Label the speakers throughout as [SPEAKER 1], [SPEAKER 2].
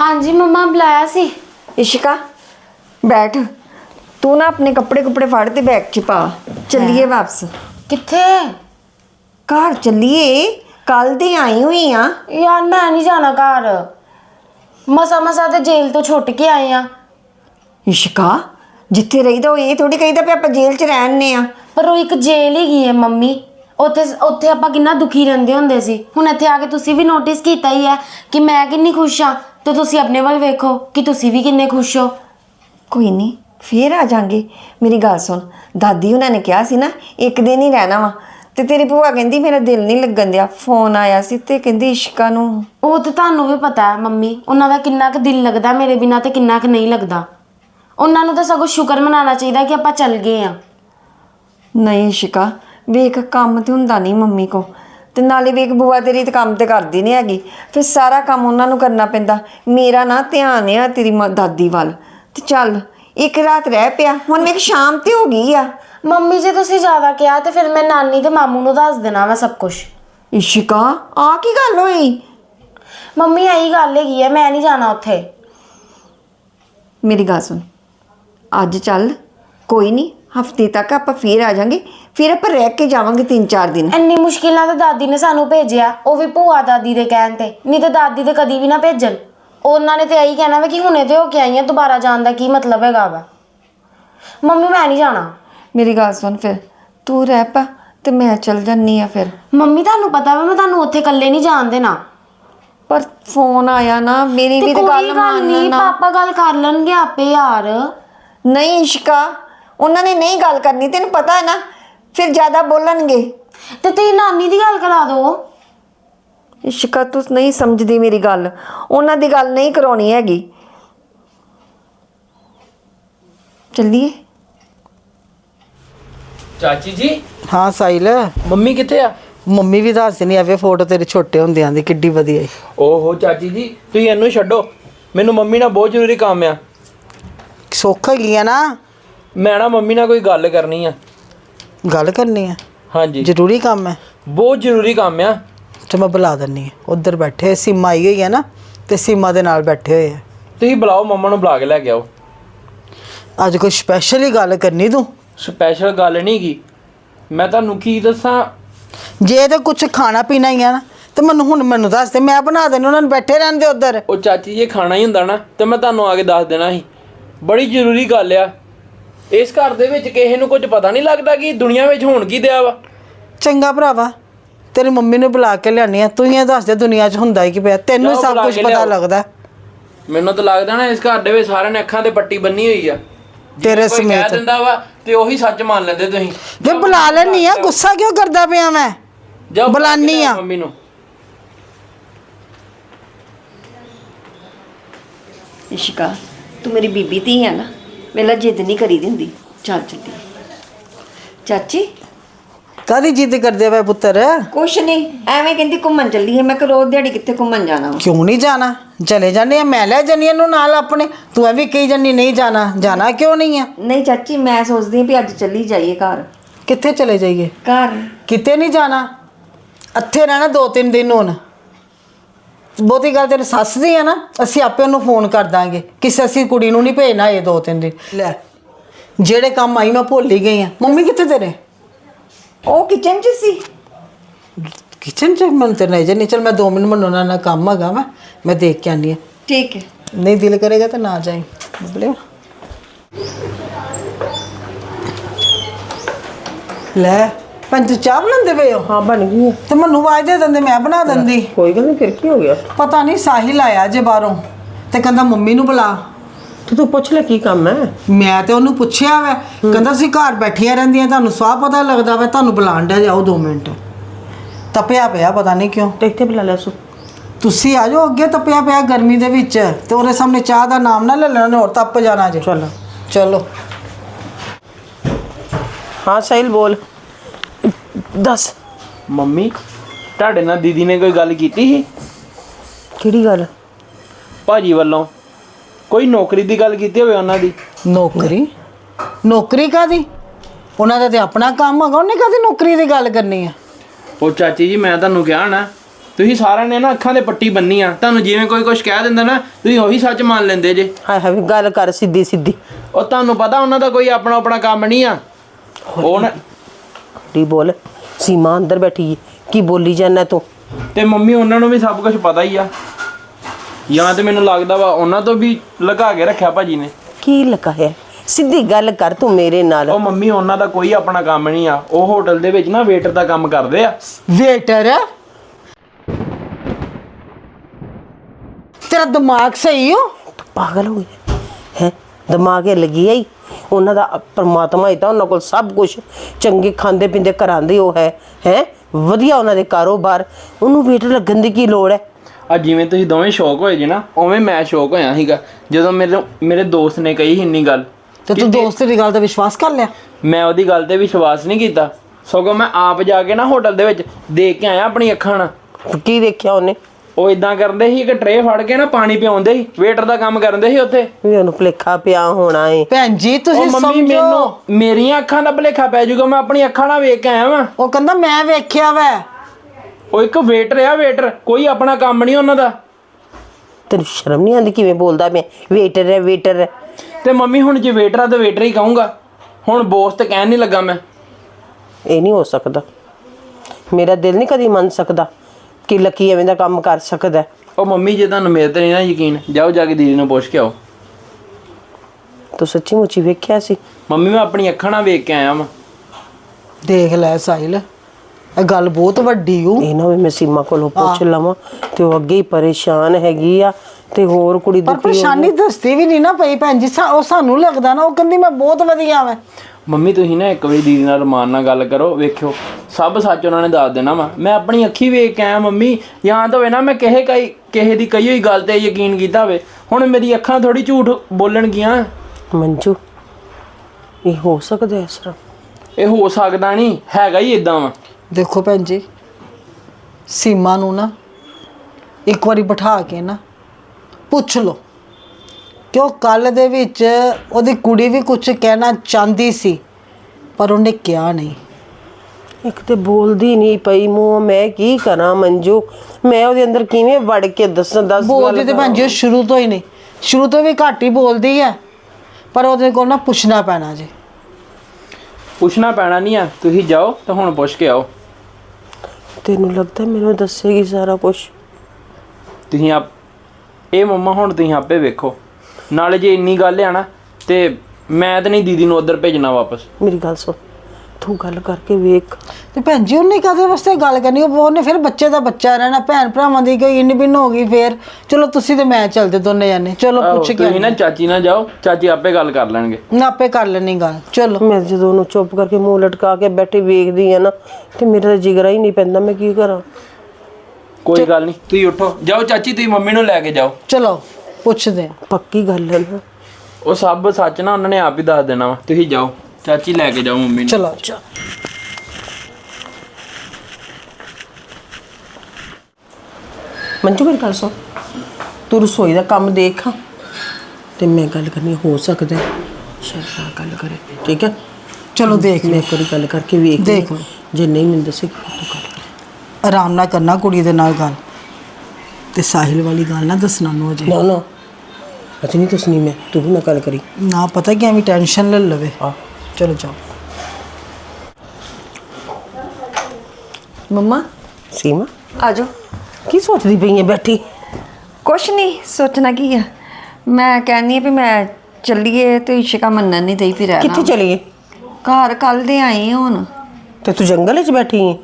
[SPEAKER 1] ਹਾਂਜੀ ਮੰਮਾ ਬੁਲਾਇਆ ਸੀ।
[SPEAKER 2] ਇਸ਼ਿਕਾ ਬੈਠ। ਤੂੰ ਨਾ ਆਪਣੇ ਕੱਪੜੇ ਕੁਪੜੇ ਫੜ ਤੇ ਬੈਗ 'ਚ ਪਾ। ਚੱਲੀਏ ਵਾਪਸ।
[SPEAKER 1] ਕਿੱਥੇ?
[SPEAKER 2] ਘਰ ਚੱਲੀਏ। ਕੱਲ ਦੀ ਆਈ ਹੋਈ ਆ।
[SPEAKER 1] ਯਾਰ ਮੈਂ ਨਹੀਂ ਜਾਣਾ ਘਰ। ਮਸਾ ਮਸਾ ਤੇ ਜੇਲ੍ਹ ਤੋਂ ਛੁੱਟ ਕੇ ਆਏ ਆ।
[SPEAKER 2] ਇਸ਼ਿਕਾ ਜਿੱਥੇ ਰਹੀਦਾ ਉਹ ਇਹ ਥੋੜੀ ਕਹੀਦਾ ਵੀ ਆਪਾਂ ਜੇਲ੍ਹ 'ਚ ਰਹਿਣੇ ਆ।
[SPEAKER 1] ਪਰ ਉਹ ਇੱਕ ਜੇਲ੍ਹ ਹੀ ਗਈ ਹੈ ਮੰਮੀ। ਉੱਥੇ ਉੱਥੇ ਆਪਾਂ ਕਿੰਨਾ ਦੁਖੀ ਰਹਿੰਦੇ ਹੁੰਦੇ ਸੀ। ਹੁਣ ਇੱਥੇ ਆ ਕੇ ਤੁਸੀਂ ਵੀ ਨੋਟਿਸ ਕੀਤਾ ਹੀ ਹੈ ਕਿ ਮੈਂ ਕਿੰਨੀ ਖੁਸ਼ ਆ ਤੇ ਤੁਸੀਂ ਆਪਣੇ ਵੱਲ ਵੇਖੋ ਕਿ ਤੁਸੀਂ ਵੀ ਕਿੰਨੇ ਖੁਸ਼ ਹੋ।
[SPEAKER 2] ਕੋਈ ਨਹੀਂ ਫੇਰ ਆ ਜਾਾਂਗੇ। ਮੇਰੀ ਗੱਲ ਸੁਣ ਦਾਦੀ ਉਹਨਾਂ ਨੇ ਕਿਹਾ ਸੀ ਨਾ ਇੱਕ ਦਿਨ ਹੀ ਰਹਿਣਾ ਵਾ ਤੇ ਤੇਰੀ ਭੂਆ ਕਹਿੰਦੀ ਮੇਰਾ ਦਿਲ ਨਹੀਂ ਲੱਗਣ ਦਿਆ। ਫੋਨ ਆਇਆ ਸੀ ਤੇ ਕਹਿੰਦੀ ਇਸ਼ਿਕਾ ਨੂੰ।
[SPEAKER 1] ਉਹ ਤੇ ਤੁਹਾਨੂੰ ਵੀ ਪਤਾ ਹੈ ਮੰਮੀ ਉਹਨਾਂ ਦਾ ਕਿੰਨਾ ਕੁ ਦਿਲ ਲੱਗਦਾ ਮੇਰੇ ਬਿਨਾ ਤੇ ਕਿੰਨਾ ਕੁ ਨਹੀਂ ਲੱਗਦਾ। ਉਹਨਾਂ ਨੂੰ ਤਾਂ ਸਗੋਂ ਸ਼ੁਕਰ ਮਨਾਉਣਾ ਚਾਹੀਦਾ ਕਿ ਆਪਾਂ ਚੱਲ ਗਏ ਆ
[SPEAKER 2] ਨਹੀਂ ਇਸ਼ਿਕਾ ਵੇਖ ਕੰਮ ਤੇ ਹੁੰਦਾ ਨਹੀਂ ਮੰਮੀ ਕੋ। ਤੇ ਨਾਲੇ ਵੇਖ ਬੂਆ ਤੇਰੀ ਤੇ ਕੰਮ ਤੇ ਕਰਦੀ ਨਹੀਂ ਹੈਗੀ। ਫਿਰ ਸਾਰਾ ਕੰਮ ਉਹਨਾਂ ਨੂੰ ਕਰਨਾ ਪੈਂਦਾ। ਮੇਰਾ ਨਾ ਧਿਆਨ ਆ ਤੇਰੀ ਮਾਂ- ਦਾਦੀ ਵੱਲ। ਤੇ ਚੱਲ ਇੱਕ ਰਾਤ ਰਹਿ ਪਿਆ। ਹੁਣ ਵੇਖ ਸ਼ਾਮ ਤੇ ਹੋ ਗਈ ਆ।
[SPEAKER 1] ਮੰਮੀ ਜੇ ਤੁਸੀਂ ਜ਼ਿਆਦਾ ਕਿਹਾ ਤੇ ਫਿਰ ਮੈਂ ਨਾਨੀ ਤੇ ਮਾਮੂ ਨੂੰ ਦੱਸ ਦੇਣਾ ਵਾ ਸਭ ਕੁਝ
[SPEAKER 2] ਇਸ਼ਿਕਾ ਆ ਕੀ ਗੱਲ ਹੋਈ?
[SPEAKER 1] ਮੰਮੀ ਆਹੀ ਗੱਲ ਹੈਗੀ ਹੈ ਮੈਂ ਨਹੀਂ ਜਾਣਾ ਉੱਥੇ।
[SPEAKER 2] ਮੇਰੀ ਗੱਲ ਸੁਣ। ਅੱਜ ਚੱਲ ਕੋਈ ਨਹੀਂ ਹਫ਼ਤੇ ਤੱਕ ਆਪਾਂ ਫੇਰ ਆ ਜਾਾਂਗੇ। ਫਿਰ ਆਪਾਂ ਰਹਿ ਕੇ ਜਾਵਾਂਗੇ 3-4 ਦਿਨ।
[SPEAKER 1] ਇੰਨੀ ਮੁਸ਼ਕਿਲ ਨਾਲ ਤਾਂ ਦਾਦੀ ਨੇ ਸਾਨੂੰ ਭੇਜਿਆ। ਉਹ ਵੀ ਭੂਆ ਦਾਦੀ ਦੇ ਕਹਿਣ ਤੇ। ਨਹੀਂ ਤੇ ਦਾਦੀ ਤੇ ਕਦੀ ਵੀ ਨਾ ਭੇਜਣ। ਉਹਨਾਂ ਨੇ ਤੇ ਇਹੀ ਕਹਿਣਾ ਵਾ ਕਿ ਹੁਣੇ ਤੇ ਹੋ ਕੇ ਆਈ ਆ ਦੁਬਾਰਾ ਜਾਣ ਦਾ ਕੀ ਮਤਲਬ ਹੈਗਾ ਵਾ। ਮੰਮੀ ਮੈਂ ਨਹੀਂ ਜਾਣਾ।
[SPEAKER 2] ਮੇਰੀ ਗੱਲ ਸੁਣ ਫਿਰ। ਤੂੰ ਰਹਿ ਪਾ ਤੇ ਮੈਂ ਚੱਲ ਜੰਨੀ ਆ ਫਿਰ।
[SPEAKER 1] ਮੰਮੀ ਤੁਹਾਨੂੰ ਪਤਾ ਵਾ ਮੈਂ ਤੁਹਾਨੂੰ ਉੱਥੇ ਇਕੱਲੇ ਨਹੀਂ ਜਾਣ ਦੇਣਾ।
[SPEAKER 2] ਪਰ ਫੋਨ ਆਇਆ ਨਾ ਮੇਰੀ ਵੀ ਤੇ
[SPEAKER 1] ਕੋਈ
[SPEAKER 2] ਗੱਲ
[SPEAKER 1] ਗੱਲ
[SPEAKER 2] ਮੰਨ
[SPEAKER 1] ਨਹੀਂ
[SPEAKER 2] ਨਾ
[SPEAKER 1] ਪਾਪਾ ਗੱਲ ਕਰ ਲੈਣਗੇ ਆਪੇ ਯਾਰ।
[SPEAKER 2] ਨਹੀਂ ਇਸ਼ਕਾ ਉਹਨਾਂ ਨੇ ਨਹੀਂ ਗੱਲ ਕਰਨੀ ਤੈਨੂੰ ਪਤਾ ਹੈ ਨਾ ਫਿਰ ਜ਼ਿਆਦਾ ਬੋਲਣਗੇ।
[SPEAKER 1] ਤੇ ਤੇ ਨਾਨੀ ਦੀ ਗੱਲ ਕਰਾ ਦਿਓ।
[SPEAKER 2] ਇਸ਼ਕਾ ਤੂੰ ਨਹੀਂ ਸਮਝਦੀ ਮੇਰੀ ਗੱਲ। ਉਹਨਾਂ ਦੀ ਗੱਲ ਨਹੀਂ ਕਰਾਉਣੀ ਹੈਗੀ। ਚੱਲੀਏ।
[SPEAKER 3] ਚਾਚੀ ਜੀ?
[SPEAKER 4] ਹਾਂ ਸਾਈਲ
[SPEAKER 3] ਮੰਮੀ ਕਿੱਥੇ ਆ?
[SPEAKER 4] ਮੰਮੀ ਵੀ ਦੱਸ ਨਹੀਂ ਆਵੇ ਫੋਟੋ ਤੇਰੇ ਛੋਟੇ ਹੁੰਦਿਆਂ ਦੀ ਕਿੱਡੀ ਵਧੀਆ ਈ
[SPEAKER 3] ਓਹੋ ਚਾਚੀ ਜੀ ਤੁਸੀਂ ਇਹਨੂੰ ਛੱਡੋ। ਮੈਨੂੰ ਮੰਮੀ ਨਾਲ ਬਹੁਤ ਜ਼ਰੂਰੀ ਕੰਮ ਆ।
[SPEAKER 4] ਸੁੱਖ ਹੈਗੀ ਆ ਨਾ।
[SPEAKER 3] ਮੈਂ ਨਾ ਮੰਮੀ ਨਾਲ ਕੋਈ ਗੱਲ ਕਰਨੀ ਆ।
[SPEAKER 4] ਗੱਲ ਕਰਨੀ ਆ?
[SPEAKER 3] ਹਾਂਜੀ।
[SPEAKER 4] ਜ਼ਰੂਰੀ ਕੰਮ ਹੈ
[SPEAKER 3] ਬਹੁਤ ਜ਼ਰੂਰੀ ਕੰਮ ਆ।
[SPEAKER 4] ਤੇ ਮੈਂ ਬੁਲਾ ਦਿੰਨੀ ਆ। ਉਧਰ ਬੈਠੇ ਸੀਮਾ ਆਈ ਹੋਈ ਹੈ ਨਾ ਤੇ ਸੀਮਾ ਦੇ ਨਾਲ ਬੈਠੇ ਹੋਏ ਆ।
[SPEAKER 3] ਤੁਸੀਂ ਬੁਲਾਓ ਮੰਮਾ ਨੂੰ ਬੁਲਾ ਕੇ ਲੈ ਕੇ ਆਓ।
[SPEAKER 4] ਅੱਜ ਕੋਈ ਸਪੈਸ਼ਲ ਹੀ ਗੱਲ ਕਰਨੀ ਤੂੰ?
[SPEAKER 3] ਸਪੈਸ਼ਲ ਗੱਲ ਨਹੀਂ ਕੀ ਮੈਂ ਤੁਹਾਨੂੰ ਕੀ ਦੱਸਾਂ?
[SPEAKER 4] ਜੇ ਤੇ ਕੁਝ ਖਾਣਾ ਪੀਣਾ ਹੀ ਆ ਨਾ ਤੇ ਮੈਨੂੰ ਹੁਣ ਮੈਨੂੰ ਦੱਸ ਦੇ ਮੈਂ ਬਣਾ ਦੇਣੀ ਉਹਨਾਂ ਨੂੰ ਬੈਠੇ ਰਹਿੰਦੇ ਉਧਰ।
[SPEAKER 3] ਉਹ ਚਾਚੀ ਜੀ ਇਹ ਖਾਣਾ ਹੀ ਹੁੰਦਾ ਨਾ ਤੇ ਮੈਂ ਤੁਹਾਨੂੰ ਆ ਕੇ ਦੱਸ ਦੇਣਾ ਸੀ। ਬੜੀ ਜ਼ਰੂਰੀ ਗੱਲ ਆ। ਇਸ ਘਰ ਦੇ ਵਿੱਚ ਕਿਸੇ ਨੂੰ ਕੁਝ ਪਤਾ ਨਹੀਂ ਲੱਗਦਾ ਕਿ ਦੁਨੀਆ ਵਿੱਚ ਹੋਣ ਕੀ ਦਿਆ ਵਾ।
[SPEAKER 4] ਚੰਗਾ ਭਰਾਵਾ ਤੇਰੀ ਮੰਮੀ ਨੂੰ ਬੁਲਾ ਕੇ ਲਿਆਨੀ ਆ ਤੂੰ ਹੀ ਇਹ ਦੱਸ ਦੇ ਦੁਨੀਆ 'ਚ ਹੁੰਦਾ ਹੀ ਕੀ ਪਿਆ। ਤੈਨੂੰ ਹੀ
[SPEAKER 3] ਜਾਓ
[SPEAKER 4] ਸਭ
[SPEAKER 3] ਬੁਲਾ
[SPEAKER 4] ਕੁਝ
[SPEAKER 3] ਕੇ
[SPEAKER 4] ਪਤਾ
[SPEAKER 3] ਲਿਆਓ।
[SPEAKER 4] ਲੱਗਦਾ।
[SPEAKER 3] ਮੈਨੂੰ ਤਾਂ ਲੱਗਦਾ ਨਾ ਇਸ ਘਰ ਦੇ ਵਿੱਚ ਸਾਰਿਆਂ ਨੇ ਅੱਖਾਂ ਤੇ ਪੱਟੀ ਬੰਨੀ ਹੋਈ ਆ।
[SPEAKER 4] ਤੇਰੇ
[SPEAKER 3] ਜੇ ਕੋਈ ਕਹਿ
[SPEAKER 4] ਸਮੇਤ।
[SPEAKER 3] ਦਿੰਦਾ ਵਾ ਤੇ ਉਹੀ ਸੱਚ ਮੰਨ ਲੈਂਦੇ ਤੁਸੀਂ।
[SPEAKER 4] ਵੇ ਬੁਲਾ ਲੈਣੀ ਆ ਗੁੱਸਾ ਕਿਉਂ ਕਰਦਾ ਪਿਆ ਮੈਂ?
[SPEAKER 3] ਜਾਓ ਬੁਲਾ ਕੇ
[SPEAKER 4] ਬੁਲਾਨੀ
[SPEAKER 3] ਲਿਆਓ
[SPEAKER 4] ਆ।
[SPEAKER 3] ਮੰਮੀ ਨੂੰ।
[SPEAKER 2] ਇਸ਼ਕਾ ਤੂੰ ਮੇਰੀ ਬੀਬੀ ਧੀ ਹੈ ਨਾ। ਵੇਲਾ ਜਿੱਦ ਨਹੀਂ ਕਰੀ ਦੀ ਹੁੰਦੀ। ਚੱਲ ਚੱਲੀ। ਚਾਚੀ?
[SPEAKER 4] ਕਾਦੀ ਜਿੱਦ ਕਰਦੇ ਵੇ ਪੁੱਤਰ?
[SPEAKER 2] ਕੁਛ ਨਹੀਂ ਐਵੇਂ ਕਹਿੰਦੀ ਘੁੰਮਣ ਚੱਲੀਏ ਮੈਂ ਕਿ ਰੋਜ਼ ਦਿਹਾੜੀ ਕਿੱਥੇ ਘੁੰਮਣ ਜਾਣਾ ਵਾ?
[SPEAKER 4] ਕਿਉਂ ਨਹੀਂ ਜਾਣਾ? ਚਲੇ ਜਾਂਦੇ ਆ ਮੈਂ ਲੈ ਜਾਨੀ ਇਹਨੂੰ ਨਾਲ ਆਪਣੇ। ਤੂੰ ਐ ਵੀ ਕਹੀ ਜਾਨੀ ਨਹੀਂ ਜਾਣਾ। ਜਾਣਾ ਕਿਉਂ ਨਹੀਂ ਆ?
[SPEAKER 2] ਨਹੀਂ ਚਾਚੀ ਮੈਂ ਸੋਚਦੀ ਵੀ ਅੱਜ ਚੱਲੀ ਜਾਈਏ ਘਰ।
[SPEAKER 4] ਕਿੱਥੇ ਚਲੇ ਜਾਈਏ?
[SPEAKER 2] ਘਰ।
[SPEAKER 4] ਕਿਤੇ ਨਹੀਂ ਜਾਣਾ। ਇੱਥੇ ਰਹਿਣਾ ਦੋ ਤਿੰਨ ਦਿਨ ਹੁਣ। ਬਹੁਤੀ ਗੱਲ ਤੇਰੀ ਸੱਸ ਦੀ ਆ ਨਾ ਅਸੀਂ ਆਪੇ ਉਹਨੂੰ ਫੋਨ ਕਰ ਦਾਂਗੇ। ਕਿਸੇ ਅਸੀਂ ਕੁੜੀ ਨੂੰ ਨਹੀਂ ਭੇਜਣਾ ਇਹ ਦੋ ਤਿੰਨ ਦਿਨ। ਲੈ। ਜਿਹੜੇ ਕੰਮ ਆਈ ਮੈਂ ਭੁੱਲ ਹੀ ਗਈ ਆ। ਮੰਮੀ ਕਿੱਥੇ ਤੇਰੇ?
[SPEAKER 2] ਉਹ ਕਿਚਨ 'ਚ ਸੀ।
[SPEAKER 4] ਕਿਚਨ ਚ? ਮਨ ਤੇ ਨਹੀਂ ਜਾਨੀ ਚਲ ਮੈਂ 2 ਮਿੰਟ ਮੈਨੂੰ ਉਹਨਾਂ ਨਾਲ ਕੰਮ ਹੈਗਾ ਵਾ ਮੈਂ ਦੇਖ ਕੇ ਆਨੀ ਆ।
[SPEAKER 2] ਠੀਕ ਹੈ।
[SPEAKER 4] ਨਹੀਂ ਦਿਲ ਕਰੇਗਾ ਤਾਂ ਨਾ ਜਾਈ। ਬਬਲੇ ਲੈ। ਪੰਜ ਚਾਹ ਬਣਾਉਂਦੇ ਪਏ ਹੋ
[SPEAKER 5] ਹਾਂ ਬਣ ਗਈ ਹੈ।
[SPEAKER 4] ਤੇ ਮੈਨੂੰ ਆਵਾਜ਼ ਦੇ ਦਿੰਦੇ ਮੈਂ ਬਣਾ ਦਿੰਦੀ।
[SPEAKER 5] ਕੋਈ ਗੱਲ ਨਹੀਂ ਫਿਰ ਕੀ ਹੋ ਗਿਆ?
[SPEAKER 4] ਪਤਾ ਨਹੀਂ ਸਾਹਿਲ ਆਇਆ ਜੇ ਬਾਹਰੋਂ। ਤੇ ਕਹਿੰਦਾ ਮੰਮੀ ਨੂੰ ਬੁਲਾ।
[SPEAKER 5] ਤੇ ਤੂੰ ਪੁੱਛ ਲੈ ਕੀ ਕੰਮ ਹੈ?
[SPEAKER 4] ਮੈਂ ਤੇ ਉਹਨੂੰ ਪੁੱਛਿਆ ਵੈ। ਕਹਿੰਦਾ ਸੀ ਘਰ ਬੈਠੀਆਂ ਰਹਿੰਦੀਆਂ ਤੁਹਾਨੂੰ ਸਵਾਹ ਪਤਾ ਲੱਗਦਾ ਵੈ ਤੁਹਾਨੂੰ ਬੁਲਾਣ ਡਿਆ ਜਾਓ 2 ਮਿੰਟ। ਤਪਿਆ ਪਿਆ ਪਤਾ ਨਹੀਂ ਕਿਉਂ।
[SPEAKER 5] ਤੇ ਇੱਥੇ ਬੁਲਾ ਲੈ ਸੋ।
[SPEAKER 4] ਤੁਸੀਂ ਆ ਜਾਓ ਅੱਗੇ ਤਪਿਆ ਪਿਆ ਗਰਮੀ ਦੇ ਵਿੱਚ। ਤੇ ਉਹਦੇ ਸਾਹਮਣੇ ਚਾਹ ਦਾ ਨਾਮ ਨਾ ਲੈ ਲੈਣਾ ਨੇ ਹੋਰ ਤੱਪ ਜਾਣਾ ਜੇ।
[SPEAKER 5] ਚਲੋ।
[SPEAKER 4] ਚਲੋ।
[SPEAKER 5] ਹਾਂ ਸਾਹਿਲ ਬੋਲ। ਦੱਸ।
[SPEAKER 3] ਮੰਮੀ ਤੁਹਾਡੇ ਨਾਲ ਦੀਦੀ ਨੇ ਕੋਈ ਗੱਲ ਕੀਤੀ ਸੀ?
[SPEAKER 5] ਕਿਹੜੀ ਗੱਲ?
[SPEAKER 3] ਭਾਜੀ ਵੱਲੋਂ। ਕੋਈ ਨੌਕਰੀ ਦੀ ਗੱਲ ਕੀਤੀ ਹੋਵੇ ਉਹਨਾਂ ਦੀ?
[SPEAKER 4] ਨੌਕਰੀ? ਨੌਕਰੀ ਕਾਦੀ ਉਹਨਾਂ ਦਾ ਤੇ ਆਪਣਾ ਕੰਮ ਹੈਗਾ ਉਹਨੇ ਕਾਦੀ ਨੌਕਰੀ ਦੀ ਗੱਲ ਕਰਨੀ ਹੈ
[SPEAKER 3] ਉਹ ਚਾਚੀ ਜੀ ਮੈਂ ਤੁਹਾਨੂੰ ਕਿਹਾ ਨਾ ਤੁਸੀਂ ਸਾਰਿਆਂ ਨੇ ਨਾ ਅੱਖਾਂ ਦੇ ਪੱਟੀ ਬੰਨੀ ਆ। ਤੁਹਾਨੂੰ ਜਿਵੇਂ ਕੋਈ ਕੁਝ ਕਹਿ ਦਿੰਦਾ ਨਾ ਤੁਸੀਂ ਉਹੀ ਸੱਚ ਮੰਨ ਲੈਂਦੇ ਜੇ।
[SPEAKER 5] ਹਾਏ ਹਾਏ ਗੱਲ ਕਰ ਸਿੱਧੀ ਸਿੱਧੀ
[SPEAKER 3] ਉਹ ਤੁਹਾਨੂੰ ਪਤਾ ਉਹਨਾਂ ਦਾ ਕੋਈ ਆਪਣਾ ਆਪਣਾ ਕੰਮ ਨਹੀਂ ਆ। ਉਹ ਨਾ
[SPEAKER 5] ਬੋਲ? ਸੀਮਾ ਅੰਦਰ ਬੈਠੀ ਹੈ ਕੀ ਬੋਲੀ ਜਾਂਦਾ ਤੂੰ?
[SPEAKER 3] ਤੇ ਮੰਮੀ ਉਹਨਾਂ ਨੂੰ ਵੀ ਸਭ ਕੁਝ ਪਤਾ ਹੀ ਆ। ਜਾਂ ਤੇ ਮੈਨੂੰ ਲੱਗਦਾ ਵਾ ਉਹਨਾਂ ਤੋਂ ਵੀ ਲਗਾ ਕੇ ਰੱਖਿਆ ਭਾਜੀ ਨੇ।
[SPEAKER 5] ਕੀ ਲਗਾਇਆ? ਸਿੱਧੀ ਗੱਲ ਕਰ ਤੂੰ ਮੇਰੇ ਨਾਲ।
[SPEAKER 3] ਉਹ ਮੰਮੀ ਉਹਨਾਂ ਦਾ ਕੋਈ ਆਪਣਾ ਕੰਮ ਨਹੀਂ ਆ। ਉਹ ਹੋਟਲ ਦੇ ਵਿੱਚ ਨਾ ਵੇਟਰ ਦਾ ਕੰਮ ਕਰਦੇ ਆ।
[SPEAKER 4] ਵੇਟਰ ਤੇਰਾ ਦਿਮਾਗ ਸਹੀ ਹੋ
[SPEAKER 5] ਪਾਗਲ ਹੋ ਗਿਆ ਹੈ? ਦਿਮਾਗੇ ਲੱਗੀ ਆਈ ਉਹਨਾਂ ਦਾ ਪਰਮਾਤਮਾ ਹੀ ਤਾਂ ਉਹਨਾਂ ਕੋਲ ਸਭ ਕੁਝ ਚੰਗੇ ਖਾਂਦੇ ਪੀਂਦੇ ਘਰਾਂਦੇ ਉਹ ਹੈ ਹੈ? ਵਧੀਆ ਉਹਨਾਂ ਦੇ ਕਾਰੋਬਾਰ। ਉਹਨੂੰ ਵੇਟ ਲੱਗਣ ਦੀ ਕੀ ਲੋੜ ਹੈ?
[SPEAKER 3] ਆ ਜਿਵੇਂ ਤੁਸੀਂ ਦੋਵੇਂ ਸ਼ੌਕ ਹੋਏ ਜੀ ਨਾ ਉਵੇਂ ਮੈਂ ਸ਼ੌਕ ਹੋਇਆ ਸੀਗਾ ਜਦੋਂ ਮੇਰੇ ਮੇਰੇ ਦੋਸਤ ਨੇ ਕਹੀ ਇੰਨੀ ਗੱਲ
[SPEAKER 4] ਤੇ ਤੂੰ ਦੋਸਤ ਦੀ ਗੱਲ ਦਾ ਵਿਸ਼ਵਾਸ ਕਰ ਲਿਆ?
[SPEAKER 3] ਮੈਂ ਉਹਦੀ ਗੱਲ ਤੇ ਵਿਸ਼ਵਾਸ ਨਹੀਂ ਕੀਤਾ। ਸਗੋਂ ਮੈਂ ਆਪ ਜਾ ਕੇ ਨਾ ਹੋਟਲ ਦੇ ਵਿੱਚ ਦੇਖ ਕੇ ਆਇਆ ਆਪਣੀ ਅੱਖਾਂ ਨਾਲ।
[SPEAKER 5] ਕੀ ਦੇਖਿਆ ਉਹਨੇ?
[SPEAKER 3] ਉਹ ਇਦਾਂ ਕਰਦੇ ਸੀ ਕਿ ਟਰੇ ਫੜ ਕੇ ਨਾ ਪਾਣੀ ਪਿਆਉਂਦੇ ਸੀ ਵੇਟਰ ਦਾ ਕੰਮ ਕਰਦੇ ਸੀ ਉੱਥੇ।
[SPEAKER 5] ਵੀ ਉਹਨੂੰ ਭੁਲੇਖਾ ਪਿਆ ਹੋਣਾ ਏ।
[SPEAKER 4] ਭੈਣ ਜੀ
[SPEAKER 3] ਉਹ
[SPEAKER 4] ਤੁਸੀਂ
[SPEAKER 3] ਮੰਮੀ
[SPEAKER 4] ਸਮਝੋ।
[SPEAKER 3] ਮੈਨੂੰ ਮੇਰੀਆਂ ਅੱਖਾਂ ਦਾ ਭੁਲੇਖਾ ਪੈ ਜਾਊਗਾ ਮੈਂ ਆਪਣੀ ਅੱਖਾਂ ਨਾਲ ਵੇਖ ਕੇ ਆਇਆ ਵਾਂ।
[SPEAKER 4] ਉਹ ਕਹਿੰਦਾ ਮੈਂ ਵੇਖਿਆ ਵੈ।
[SPEAKER 3] ਉਹ ਇੱਕ ਵੇਟਰ ਆ ਵੇਟਰ ਕੋਈ ਆਪਣਾ ਕੰਮ ਨਹੀਂ ਉਹਨਾਂ ਦਾ।
[SPEAKER 5] ਤੈਨੂੰ ਸ਼ਰਮ ਨਹੀਂ ਆਉਂਦੀ ਕਿਵੇਂ ਬੋਲਦਾ ਮੈਂ? ਵੇਟਰ ਹੈ ਵੇਟਰ ਹੈ।
[SPEAKER 3] ਤੇ ਮੰਮੀ ਹੁਣ ਜੇ ਵੇਟਰ ਆ ਤਾਂ ਵੇਟਰ ਹੀ ਕਹੂੰਗਾ। ਹੁਣ ਬੋਸ ਤੇ ਕਹਿਣ ਨਹੀਂ ਲੱਗਾ ਮੈਂ।
[SPEAKER 5] ਇਹ ਨਹੀਂ ਹੋ ਸਕਦਾ। ਮੇਰਾ ਦਿਲ ਨਹੀਂ ਕਦੀ ਮੰਨ ਸਕਦਾ। ਕਿ ਲੱਕੀ ਐਵੇਂ ਦਾ ਕੰਮ ਕਰ ਸਕਦਾ ਹੈ।
[SPEAKER 3] ਉਹ ਮੰਮੀ ਜੇ ਤੁਹਾਨੂੰ ਮੇਰੇ ਤੇ ਨਹੀਂ ਨਾ ਯਕੀਨ ਜਾਓ ਜਾ ਕੇ ਦੀਦੀ ਨੂੰ ਪੁੱਛ ਕੇ ਆਓ।
[SPEAKER 5] ਤੂੰ ਸੱਚੀ ਮੁੱਚੀ ਵੇਖਿਆ ਸੀ?
[SPEAKER 3] ਮੰਮੀ ਮੈਂ ਆਪਣੀ ਅੱਖਾਂ ਨਾਲ ਵੇਖ ਕੇ ਆਇਆ ਵਾਂ।
[SPEAKER 4] ਦੇਖ ਲੈ ਸਾਹਿਲ ਇਹ ਗੱਲ ਬਹੁਤ ਵੱਡੀ ਓ
[SPEAKER 5] ਇਹ ਨਾ ਹੋਵੇ ਮੈਂ ਸੀਮਾ ਕੋਲੋਂ ਪੁੱਛ ਲਵਾਂ ਤੇ ਉਹ ਅੱਗੇ ਹੀ ਪਰੇਸ਼ਾਨ ਹੈਗੀ ਆ ਤੇ ਹੋਰ ਕੁੜੀ
[SPEAKER 4] ਪਰ
[SPEAKER 5] ਦੁਖੀ ਹੋ
[SPEAKER 4] ਪਰੇਸ਼ਾਨੀ ਦੱਸਦੀ ਵੀ ਨਹੀਂ ਨਾ ਪਈ ਭੈਣ ਜੀ ਸਾ- ਉਹ ਸਾਨੂੰ ਲੱਗਦਾ ਨਾ ਉਹ ਕਹਿੰਦੀ ਮੈਂ ਬਹੁਤ ਵਧੀਆ ਵਾਂ।
[SPEAKER 3] ਮੰਮੀ ਤੁਸੀਂ ਨਾ ਇੱਕ ਵਾਰੀ ਦੀਦੀ ਨਾਲ ਰਮਾਨ ਨਾਲ ਗੱਲ ਕਰੋ ਵੇਖਿਓ। ਸਭ ਸੱਚ ਉਹਨਾਂ ਨੇ ਦੱਸ ਦੇਣਾ ਵਾ। ਮੈਂ ਆਪਣੀ ਅੱਖੀ ਵੇਖ ਕੇ ਆਇਆ ਮੰਮੀ। ਜਾਂ ਤਾਂ ਹੋਵੇ ਨਾ ਮੈਂ ਕਿਸੇ ਕਈ ਕਿਸੇ ਦੀ ਕਹੀ ਹੋਈ ਗੱਲ ਤੇ ਯਕੀਨ ਕੀਤਾ ਹੋਵੇ। ਹੁਣ ਮੇਰੀ ਅੱਖਾਂ ਥੋੜੀ ਝੂਠ ਬੋਲਣਗੀਆਂ
[SPEAKER 5] ਮੰਜੂ ਇਹ ਹੋ ਸਕਦਾ ਇਸ ਤਰ੍ਹਾਂ?
[SPEAKER 3] ਇਹ ਹੋ ਸਕਦਾ ਨਹੀਂ ਹੈਗਾ ਹੀ ਇਦਾਂ ਵਾ।
[SPEAKER 4] ਦੇਖੋ ਭੈਣ ਜੀ ਸੀਮਾ ਨੂੰ ਨਾ ਇੱਕ ਵਾਰੀ ਬਿਠਾ ਕੇ ਨਾ ਪੁੱਛ ਲਓ। ਕਿ ਉਹ ਕੱਲ ਦੇ ਵਿੱਚ ਉਹਦੀ ਕੁੜੀ ਵੀ ਕੁਝ ਕਹਿਣਾ ਚਾਹੁੰਦੀ ਸੀ ਪਰ ਉਹਨੇ ਕਿਹਾ ਨਹੀਂ।
[SPEAKER 5] ਇੱਕ ਤੇ ਬੋਲਦੀ ਨਹੀਂ ਪਈ ਮੂੰਹ ਮੈਂ ਕੀ ਕਰਾਂ ਮੰਜੂ? ਮੈਂ ਉਹਦੇ ਅੰਦਰ ਕਿਵੇਂ ਵੜ ਕੇ ਦੱਸਾਂ ਦੱਸ
[SPEAKER 4] ਬੋਲਦੀ ਤੇ ਭੈਣ ਜੀ ਉਹ ਸ਼ੁਰੂ ਤੋਂ ਹੀ ਨਹੀਂ। ਸ਼ੁਰੂ ਤੋਂ ਵੀ ਘੱਟ ਹੀ ਬੋਲਦੀ ਹੈ ਪਰ ਉਹਦੇ ਕੋਲ ਨਾ ਪੁੱਛਣਾ ਪੈਣਾ ਜੀ।
[SPEAKER 3] ਪੁੱਛਣਾ ਪੈਣਾ ਨਹੀਂ ਆ ਤੁਸੀਂ ਜਾਓ ਤਾਂ ਹੁਣ ਪੁੱਛ ਕੇ ਆਓ।
[SPEAKER 5] ਤੈਨੂੰ ਲੱਗਦਾ ਮੈਨੂੰ ਦੱਸੇਗੀ ਸਾਰਾ ਕੁਝ
[SPEAKER 3] ਤੁਸੀਂ ਆਪ ਇਹ ਮੰਮਾ ਹੁਣ ਤੁਸੀਂ ਆਪੇ ਵੇਖੋ। ਨਾਲੇ ਜੇ ਇੰਨੀ ਗੱਲ ਆ ਨਾ ਤੇ ਮੈਂ ਤਾਂ ਨਹੀਂ ਦੀਦੀ ਨੂੰ ਉਧਰ ਭੇਜਣਾ ਵਾਪਸ।
[SPEAKER 5] ਮੇਰੀ ਗੱਲ ਸੁਣ ਤੂੰ ਗੱਲ ਕਰਕੇ ਵੇਖ।
[SPEAKER 4] ਤੇ ਭੈਣ ਜੀ ਉਹਨੇ ਕਾਦੇ ਵਾਸਤੇ ਗੱਲ ਕਰਨੀ? ਉਹ ਉਹਨੇ ਫਿਰ ਬੱਚੇ ਦਾ ਬੱਚਾ ਰਹਿਣਾ ਭੈਣ ਭਰਾਵਾਂ ਦੀ ਕੋਈ ਇੰਨ ਬਿੰਨ ਹੋ ਗਈ ਫੇਰ। ਚਲੋ ਤੁਸੀਂ ਤੇ ਮੈਂ ਚੱਲਦੇ ਦੋਨੇ ਜਾਨੇ ਚਲੋ ਪੁੱਛ ਕੇ
[SPEAKER 3] ਤੁਸੀਂ ਨਾ ਚਾਚੀ ਨਾਲ ਜਾਓ ਚਾਚੀ ਆਪੇ ਗੱਲ ਕਰ ਲੈਣਗੇ।
[SPEAKER 4] ਨਾ ਆਪੇ ਕਰ ਲੈਣੀ ਗੱਲ ਚਲੋ।
[SPEAKER 5] ਮੈਂ ਜਦੋਂ ਉਹਨੂੰ ਚੁੱਪ ਕਰਕੇ ਮੂੰਹ ਲਟਕਾ ਕੇ ਬੈਠੀ ਵੇਖਦੀ ਆ ਨਾ ਤੇ ਮੇਰਾ ਤਾਂ ਜਿਗਰਾ ਹੀ ਨਹੀਂ ਪੈਂਦਾ ਮੈਂ ਕੀ ਕਰਾਂ?
[SPEAKER 3] ਕੋਈ ਗੱਲ ਨਹੀਂ। ਤੁਸੀਂ ਉੱਠੋ। ਜਾਓ ਚਾਚੀ ਤੁਸੀਂ ਮੰਮੀ ਨੂੰ ਲੈ ਕੇ ਜਾਓ।
[SPEAKER 4] ਚਲੋ। ਪੁੱਛਦੇ ਹਾਂ
[SPEAKER 5] ਪੱਕੀ ਗੱਲ ਹੈ ਨਾ।
[SPEAKER 3] ਉਹ ਸਭ ਸੱਚ ਨਾ ਉਹਨਾਂ ਨੇ ਆਪ ਹੀ ਦੱਸ ਦੇਣਾ ਵਾ। ਤੁਸੀਂ ਜਾਓ। ਚਾਚੀ ਲੈ ਕੇ ਜਾਓ ਮੰਮੀ ਨੂੰ।
[SPEAKER 4] ਚਲੋ ਚਲੋ।
[SPEAKER 5] ਮੰਜੂ ਮੇਰੀ ਗੱਲ ਸੁਣ। ਤੂੰ ਰਸੋਈ ਦਾ ਕੰਮ ਦੇਖ ਹਾਂ। ਤੇ ਮੈਂ ਗੱਲ ਕਰਨੀ ਹੋ ਸਕਦਾ ਹੈ। ਨਾ ਗੱਲ ਕਰੇ। ਠੀਕ ਹੈ?
[SPEAKER 4] ਚਲੋ ਦੇਖ
[SPEAKER 5] ਮੈਂ
[SPEAKER 4] ਲੈ
[SPEAKER 5] ਇੱਕ ਵਾਰੀ ਗੱਲ ਕਰਕੇ ਵੇਖ
[SPEAKER 4] ਦੇਖ ਲਓ।
[SPEAKER 5] ਜੇ ਨਹੀਂ ਮੈਨੂੰ ਦੱਸੇ ਤੂੰ ਕਰ
[SPEAKER 4] ਆਰਾਮ ਨਾਲ ਕਰਨਾ ਕੁੜੀ ਦੇ ਨਾਲ ਗੱਲ। ਤੇ ਸਾਹਿਲ ਵਾਲੀ ਗੱਲ ਨਾ ਦੱਸਣਾ ਨੂੰ ਅਜੇ।
[SPEAKER 5] ਨਾ ਨਾ। ਅਜੇ ਨਹੀਂ ਦੱਸਣੀ ਮੈਂ ਤੂੰ ਵੀ ਨਾ ਗੱਲ ਕਰੀ।
[SPEAKER 4] ਨਾ ਪਤਾ ਕਿ ਐਵੇਂ ਟੈਨਸ਼ਨ ਲੈ ਲਵੇ।
[SPEAKER 5] ਆ
[SPEAKER 4] ਚਲੋ ਜਾਓ।
[SPEAKER 2] ਮੰਮਾ
[SPEAKER 5] ਸੀਮਾ?
[SPEAKER 2] ਆਜੋ
[SPEAKER 5] ਕੀ ਸੋਚਦੀ ਪਈ ਹੈ ਬੈਠੀ?
[SPEAKER 2] ਕੁਛ ਨਹੀਂ ਸੋਚਣਾ ਕੀ ਆ? ਮੈਂ ਕਹਿੰਨੀ ਆ ਵੀ ਮੈਂ ਚੱਲੀਏ ਤੇ ਇਸ਼ਿਕਾ ਮੰਨਣ ਨਹੀਂ ਦਈ ਫਿਰ
[SPEAKER 5] ਕਿੱਥੇ ਚਲੀਏ?
[SPEAKER 2] ਘਰ ਕੱਲ ਦੇ ਆਏ ਆ ਹੁਣ।
[SPEAKER 5] ਤੇ ਤੂੰ ਜੰਗਲ ਵਿੱਚ ਬੈਠੀ ਹੈ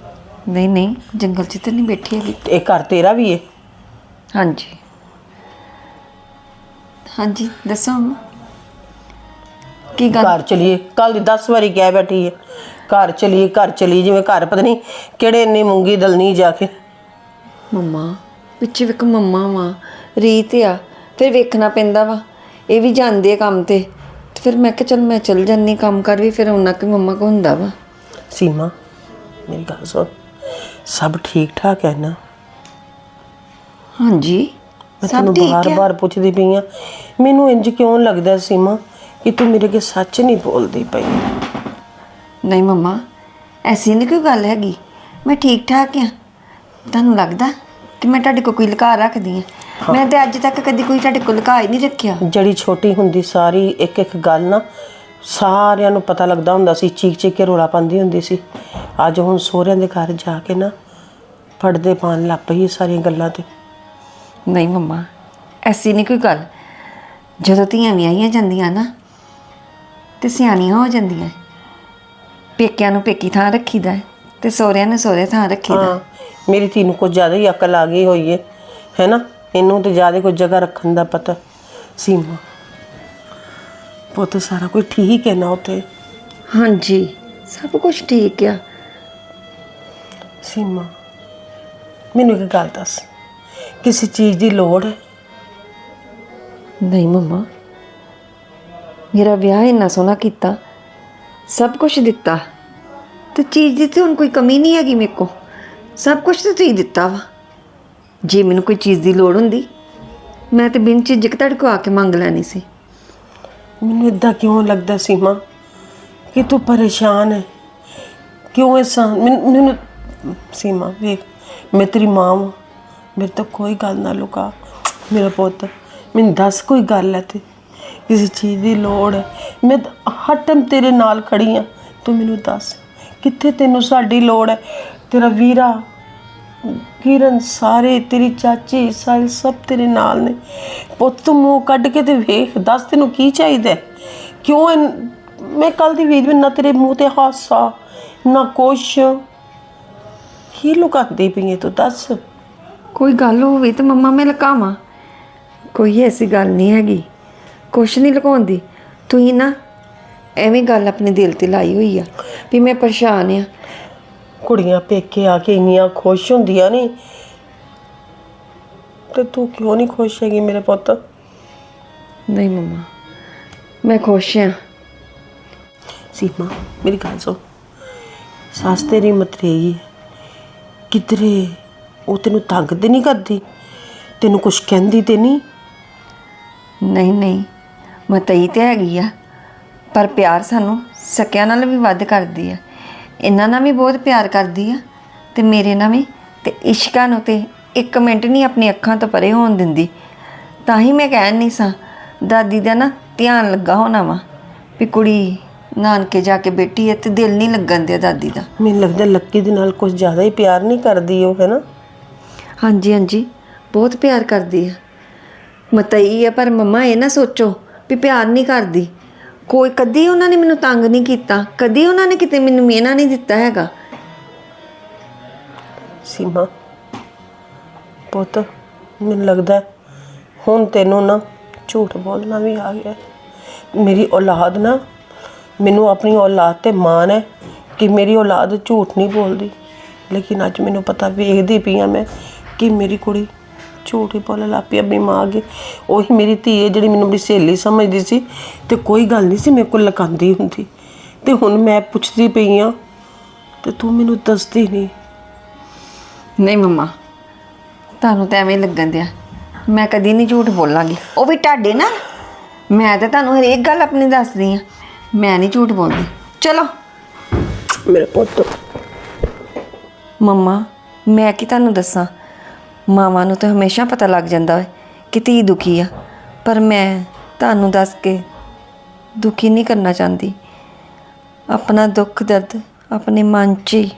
[SPEAKER 2] ਨਹੀਂ ਨਹੀਂ ਜੰਗਲ 'ਚ ਤਾਂ ਨਹੀਂ ਬੈਠੀ ਹੈਗੀ।
[SPEAKER 5] ਇਹ ਘਰ ਤੇਰਾ ਵੀ ਹੈ
[SPEAKER 2] ਹਾਂਜੀ। ਹਾਂਜੀ ਦੱਸੋ ਮੰਮਾ। ਕੀ ਗੱਲ?
[SPEAKER 5] ਘਰ ਚਲੀਏ। ਕੱਲ ਦੀ 10 ਵਾਰੀ ਕਹਿ ਬੈਠੀ ਹੈ ਘਰ ਚਲੀਏ ਘਰ ਚਲੀਏ ਜਿਵੇਂ ਘਰ ਪਤਾ ਨਹੀਂ ਕਿਹੜੇ ਇੰਨੀ ਮੂੰਗੀ ਦਲਨੀ ਜਾ ਕੇ।
[SPEAKER 2] ਮੰਮਾ ਪਿੱਛੇ ਵੇਖ ਮੰਮਾ ਵਾ। ਰੀਤ ਆ ਫਿਰ ਵੇਖਣਾ ਪੈਂਦਾ ਵਾ। ਇਹ ਵੀ ਜਾਂਦੇ ਆ ਕੰਮ ਤੇ। ਤੇ ਫਿਰ ਮੈਂ ਕਿਹਾ ਚਲ ਮੈਂ ਚਲ ਜੰਨੀ ਕੰਮ ਕਰ ਵੀ ਫਿਰ ਉਹਨਾਂ ਕਿ ਮੰਮਾ ਕੋ ਹੁੰਦਾ ਵਾ।
[SPEAKER 5] ਸੀਮਾ ਮੇਰੀ ਗੱਲ ਸੁਣ। ਸਭ ਠੀਕ ਠਾਕ ਹੈ ਨਾ
[SPEAKER 2] ਹਾਂਜੀ।
[SPEAKER 5] ਮੈਂ ਤੈਨੂੰ
[SPEAKER 2] ਠੀਕ ਹੈ।
[SPEAKER 5] ਬਾਰ-ਬਾਰ ਪੁੱਛਦੀ ਪਈ ਆ ਮੈਨੂੰ ਇੰਜ ਕਿਉਂ ਲੱਗਦਾ ਸੀਮਾ ਕਿ ਤੂੰ ਮੇਰੇ ਅੱਗੇ ਸੱਚ ਨਹੀਂ ਬੋਲਦੀ ਪਈ?
[SPEAKER 2] ਨਹੀਂ ਮੰਮਾ ਐਸੀ ਨਹੀਂ ਕੋਈ ਗੱਲ ਹੈਗੀ। ਮੈਂ ਠੀਕ ਠਾਕ ਆ। ਤੁਹਾਨੂੰ ਲੱਗਦਾ ਕਿ ਮੈਂ ਤੁਹਾਡੇ ਕੋਲ ਕੋਈ ਲੁਕਾ ਰੱਖਦੀ ਆ? ਮੈਂ ਤੇ ਅੱਜ ਤੱਕ ਕਦੀ ਕੋਈ ਤੁਹਾਡੇ ਕੋਲ ਲੁਕਾ ਹੀ ਨਹੀਂ ਰੱਖਿਆ।
[SPEAKER 5] ਜਿਹੜੀ ਛੋਟੀ ਹੁੰਦੀ ਸਾਰੀ ਇੱਕ ਇੱਕ ਗੱਲ ਨਾ ਸਾਰਿਆਂ ਨੂੰ ਪਤਾ ਲੱਗਦਾ ਹੁੰਦਾ ਸੀ ਚੀਕ ਚੀਕ ਕੇ ਰੋਲਾ ਪਾਉਂਦੀ ਹੁੰਦੀ ਸੀ। ਅੱਜ ਹੁਣ ਸਹੁਰਿਆਂ ਦੇ ਘਰ ਜਾ ਕੇ ਨਾ ਪੜਦੇ ਪਾਣ ਲੱਗ ਪਈ ਇਹ ਸਾਰੀਆਂ ਗੱਲਾਂ ਤੇ।
[SPEAKER 2] ਨਹੀਂ ਮੰਮਾ ਐਸੀ ਨਹੀਂ ਕੋਈ ਗੱਲ। ਜਦੋਂ ਧੀਆਂ ਵਿਆਹੀਆਂ ਜਾਂਦੀਆਂ ਨਾ ਤੇ ਸਿਆਣੀਆਂ ਹੋ ਜਾਂਦੀਆਂ। ਪੇਕਿਆਂ ਨੂੰ ਪੇਕੀ ਥਾਂ ਰੱਖੀਦਾ ਹੈ ਤੇ ਸਹੁਰਿਆਂ ਨੂੰ ਸਹੁਰੇ ਥਾਂ ਰੱਖੀਦਾ।
[SPEAKER 5] ਹਾਂ ਮੇਰੀ ਧੀ ਨੂੰ ਕੁਝ ਜ਼ਿਆਦਾ ਹੀ ਅਕਲ ਆ ਗਈ ਹੋਈ ਹੈ ਹੈਨਾ? ਇਹਨੂੰ ਤੇ ਜ਼ਿਆਦਾ ਕੋਈ ਜਗ੍ਹਾ ਰੱਖਣ ਦਾ ਪਤਾ ਸੀਮਾ ਪੁੱਤ ਸਾਰਾ ਕੁਝ ਠੀਕ ਹੈ ਨਾ ਉੱਥੇ।
[SPEAKER 2] ਹਾਂਜੀ ਸਭ ਕੁਝ ਠੀਕ ਆ।
[SPEAKER 5] ਸੀਮਾ ਮੈਨੂੰ ਇੱਕ ਗੱਲ ਦੱਸ। ਕਿਸੇ ਚੀਜ਼ ਦੀ ਲੋੜ ਹੈ?
[SPEAKER 2] ਨਹੀਂ ਮੰਮਾ। ਮੇਰਾ ਵਿਆਹ ਇੰਨਾ ਸੋਹਣਾ ਕੀਤਾ ਸਭ ਕੁਝ ਦਿੱਤਾ। ਤੇ ਚੀਜ਼ ਦੀ ਤੇ ਹੁਣ ਕੋਈ ਕਮੀ ਨਹੀਂ ਹੈਗੀ ਮੇਰੇ ਕੋ ਸਭ ਕੁਝ ਤੇ ਤੁਸੀਂ ਦਿੱਤਾ ਵਾ। ਜੇ ਮੈਨੂੰ ਕੋਈ ਚੀਜ਼ ਦੀ ਲੋੜ ਹੁੰਦੀ ਮੈਂ ਤੇ ਬਿਨ ਝਿਜਕ ਤੁਹਾਡੇ ਕੋ ਆ ਕੇ ਮੰਗ ਲੈਣੀ ਸੀ।
[SPEAKER 5] ਮੈਨੂੰ ਇਦਾਂ ਕਿਉਂ ਲੱਗਦਾ ਸੀਮਾ ਕਿ ਤੂੰ ਪਰੇਸ਼ਾਨ ਹੈ? ਕਿਉਂ ਐਸਾ? ਮੈਨੂੰ ਮੈਨੂੰ- ਸੀਮਾ ਵੇਖ ਮੈਂ ਤੇਰੀ ਮਾਂ ਹਾਂ ਮੇਰੇ ਤੋਂ ਕੋਈ ਗੱਲ ਨਾ ਲੁਕਾ। ਮੇਰਾ ਪੁੱਤ, ਮੈਨੂੰ ਦੱਸ ਕੋਈ ਗੱਲ ਹੈ ਤੇ। ਕਿਸੇ ਚੀਜ਼ ਦੀ ਲੋੜ ਹੈ ਮੈਂ ਤਾਂ ਹਰ ਟਾਈਮ ਤੇਰੇ ਨਾਲ ਖੜੀ ਹਾਂ ਤੂੰ ਮੈਨੂੰ ਦੱਸ, ਕਿੱਥੇ ਤੈਨੂੰ ਸਾਡੀ ਲੋੜ ਹੈ ਤੇਰਾ ਵੀਰਾ, ਕਿਰਨ, ਸਾਰੇ, ਤੇਰੀ ਚਾਚੀ, ਸਾਰੇ ਸਭ ਤੇਰੇ ਨਾਲ ਨੇ। ਪੁੱਤ, ਤੂੰ ਮੂੰਹ ਕੱਢ ਕੇ ਤੇ ਵੇਖ, ਦੱਸ ਤੈਨੂੰ ਕੀ ਚਾਹੀਦਾ ਹੈ? ਕਿਉਂ ਇਨ- ਮੈਂ ਕੱਲ ਦੀ ਵੇਖ ਵੀ ਨਾ ਤੇਰੇ ਮੂੰਹ ਤੇ ਹਾਸਾ, ਨਾ ਕੁਛ। ਕੀ ਲੁਕਾਉਂਦੀ ਪਈ ਹੈ ਤੂੰ, ਦੱਸ?
[SPEAKER 2] ਕੋਈ ਗੱਲ ਹੋਵੇ ਤੇ ਮੰਮਾ ਮੈਂ ਲੁਕਾਵਾਂ। ਕੋਈ ਐਸੀ ਗੱਲ ਨਹੀਂ ਹੈਗੀ। ਕੁਛ ਨਹੀਂ ਲੁਕਾਉਂਦੀ। ਤੁਸੀਂ ਨਾ ਐਵੇਂ ਗੱਲ ਆਪਣੇ ਦਿਲ ਤੇ ਲਾਈ ਹੋਈ ਆ ਵੀ ਮੈਂ ਪਰੇਸ਼ਾਨ ਆ।
[SPEAKER 5] ਕੁੜੀਆਂ ਪੇਕੇ ਆ ਕੇ ਇੰਨੀਆਂ ਖੁਸ਼ ਹੁੰਦੀਆਂ ਨੇ। ਤੇ ਤੂੰ ਕਿਉਂ ਨਹੀਂ ਖੁਸ਼ ਹੈਗੀ ਮੇਰੇ ਪੁੱਤ?
[SPEAKER 2] ਨਹੀਂ ਮੰਮਾ ਮੈਂ ਖੁਸ਼ ਆ।
[SPEAKER 5] ਸੀਮਾ ਮੇਰੀ ਗੱਲ ਸੁਣ। ਸੱਸ ਤੇਰੀ ਮਤਰੇਈ ਕਿਧਰੇ ਉਹ ਤੈਨੂੰ ਤੰਗ ਤੇ ਨਹੀਂ ਕਰਦੀ? ਤੈਨੂੰ ਕੁਝ ਕਹਿੰਦੀ ਤੇ ਨਹੀਂ?
[SPEAKER 2] ਨਹੀਂ ਨਹੀਂ। ਮਤਈ ਤੇ ਹੈਗੀ ਆ। ਪਰ ਪਿਆਰ ਸਾਨੂੰ ਸਕਿਆਂ ਨਾਲ ਵੀ ਵੱਧ ਕਰਦੀ ਆ। ਇਹਨਾਂ ਨਾਲ ਵੀ ਬਹੁਤ ਪਿਆਰ ਕਰਦੀ ਆ ਤੇ ਮੇਰੇ ਨਾਲ ਵੀ। ਤੇ ਇਸ਼ਕਾ ਨੂੰ ਤੇ ਇੱਕ ਮਿੰਟ ਨਹੀਂ ਆਪਣੀ ਅੱਖਾਂ ਤੋਂ ਪਰੇ ਹੋਣ ਦਿੰਦੀ। ਤਾਂ ਹੀ ਮੈਂ ਕਹਿਣ ਨਹੀਂ ਸਾਂ ਦਾਦੀ ਦਾ ਨਾ ਧਿਆਨ ਲੱਗਾ ਹੋਣਾ ਵਾ ਵੀ ਕੁੜੀ ਨਾਨਕੇ ਜਾ ਕੇ ਬੈਠੀ ਹੈ ਤੇ ਦਿਲ ਨਹੀਂ ਲੱਗਣ ਦਿਆ ਦਾਦੀ ਦਾ।
[SPEAKER 5] ਮੈਨੂੰ ਲੱਗਦਾ ਲੱਕੀ ਦੇ ਨਾਲ ਕੁਝ ਜ਼ਿਆਦਾ ਹੀ ਪਿਆਰ ਨਹੀਂ ਕਰਦੀ ਉਹ ਹੈ ਨਾ?
[SPEAKER 2] ਹਾਂਜੀ ਹਾਂਜੀ। ਬਹੁਤ ਪਿਆਰ ਕਰਦੀ ਆ। ਮਤਈ ਆ, ਪਰ ਮੰਮਾ, ਇਹ ਨਾ ਸੋਚੋ ਵੀ ਪਿਆਰ ਨਹੀਂ ਕਰਦੀ। ਕੋਈ, ਕਦੀ ਉਹਨਾਂ ਨੇ ਮੈਨੂੰ ਤੰਗ ਨਹੀਂ ਕੀਤਾ। ਕਦੀ ਉਹਨਾਂ ਨੇ ਕਿਤੇ ਮੈਨੂੰ ਮਿਹਨਾ ਨਹੀਂ ਦਿੱਤਾ ਹੈਗਾ।
[SPEAKER 5] ਸੀਮਾ, ਪੁੱਤ, ਮੈਨੂੰ ਲੱਗਦਾ ਹੁਣ ਤੈਨੂੰ ਨਾ ਝੂਠ ਬੋਲਣਾ ਵੀ ਆ ਗਿਆ। ਮੇਰੀ ਔਲਾਦ ਨਾ, ਮੈਨੂੰ ਆਪਣੀ ਔਲਾਦ ਤੇ ਮਾਣ ਹੈ ਕਿ ਮੇਰੀ ਔਲਾਦ ਝੂਠ ਨਹੀਂ ਬੋਲਦੀ। ਲੇਕਿਨ ਅੱਜ ਮੈਨੂੰ ਪਤਾ ਵੇਖਦੀ ਪਈ ਆ ਮੈਂ ਕਿ ਮੇਰੀ ਕੁੜੀ ਝੂਠ ਹੀ ਬੋਲਣ ਲੱਗ ਪਈ ਆਪਣੀ ਮਾਂ ਅੱਗੇ। ਉਹੀ ਮੇਰੀ ਧੀ ਹੈ ਜਿਹੜੀ ਮੈਨੂੰ ਆਪਣੀ ਸਹੇਲੀ ਸਮਝਦੀ ਸੀ ਤੇ ਕੋਈ ਗੱਲ ਨਹੀਂ ਸੀ ਮੇਰੇ ਕੋਲ ਲਕਾਂਦੀ ਹੁੰਦੀ। ਤੇ ਹੁਣ ਮੈਂ ਪੁੱਛਦੀ ਪਈ ਆ ਤੇ ਤੂੰ ਮੈਨੂੰ ਦੱਸਦੀ ਨਹੀਂ।
[SPEAKER 2] ਨਹੀਂ ਮੰਮਾ ਤੁਹਾਨੂੰ ਤਾਂ ਐਵੇਂ ਹੀ ਲੱਗਣ ਦਿਆ। ਮੈਂ ਕਦੀ ਨਹੀਂ ਝੂਠ ਬੋਲਾਂਗੀ। ਉਹ ਵੀ ਤੁਹਾਡੇ ਨਾਲ ਮੈਂ ਤਾਂ ਤੁਹਾਨੂੰ ਹਰੇਕ ਗੱਲ ਆਪਣੀ ਦੱਸਦੀ ਆ ਮੈਂ ਨਹੀਂ ਝੂਠ ਬੋਲਦੀ। ਚਲੋ।
[SPEAKER 5] ਮੇਰੇ ਪੁੱਤ।
[SPEAKER 2] ਮੰਮਾ ਮੈਂ ਕੀ ਤੁਹਾਨੂੰ ਦੱਸਾਂ? ਮਾਵਾਂ ਨੂੰ ਤਾਂ ਹਮੇਸ਼ਾ ਪਤਾ ਲੱਗ ਜਾਂਦਾ ਹੈ ਕਿ ਧੀ ਦੁਖੀ ਆ। ਪਰ ਮੈਂ ਤੁਹਾਨੂੰ ਦੱਸ ਕੇ ਦੁਖੀ ਨਹੀਂ ਕਰਨਾ ਚਾਹੁੰਦੀ। ਆਪਣਾ ਦੁੱਖ ਦਰਦ ਆਪਣੇ ਮਨ 'ਚ ਹੀ।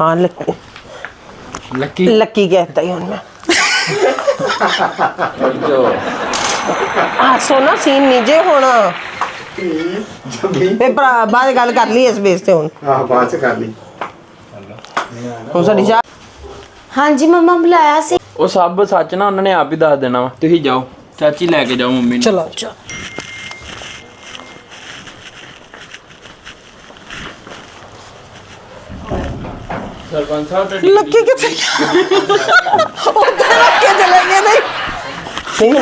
[SPEAKER 5] ਹਾਂ ਲੱਕੀ।
[SPEAKER 3] ਲੱਕੀ।
[SPEAKER 5] ਲੱਕੀ ਹੀ ਹੁਣ ਮੈਂ। ਜੋ ਆ ਸੋਨਾ ਸੀਨ ਨੀਜੇ ਹੁਣ। ਇਹ ਭਰਾ ਬਾਅਦ ਗੱਲ ਕਰ ਲਈ ਇਸ ਬੇਸ ਤੇ ਹੁਣ।
[SPEAKER 6] ਆਹ ਬਾਅਦ ਚ ਕਰ ਲਈ।
[SPEAKER 5] ਹੁਣ ਸਾਡੀ ਚਾਹ
[SPEAKER 1] ਹਾਂਜੀ ਮੰਮਾ ਬੁਲਾਇਆ ਸੀ।
[SPEAKER 3] ਉਹ ਸਭ ਸੱਚ ਨਾ ਉਹਨਾਂ ਨੇ ਆਪ ਹੀ ਦੱਸ ਦੇਣਾ ਵਾ। ਤੁਸੀਂ ਜਾਓ। ਚਾਚੀ ਲੈ ਕੇ ਜਾਓ ਮੰਮੀ ਨੂੰ।
[SPEAKER 5] ਚਲੋ ਚਲੋ।
[SPEAKER 3] ਸਰਪੰਚ ਸਾਹਿਬ
[SPEAKER 5] ਲੱਕੀ ਕਿੱਥੇ ਉੱਥੇ ਰੱਖ ਕੇ ਚਲੇ ਗਏ ਨਹੀਂ ਨਹੀਂ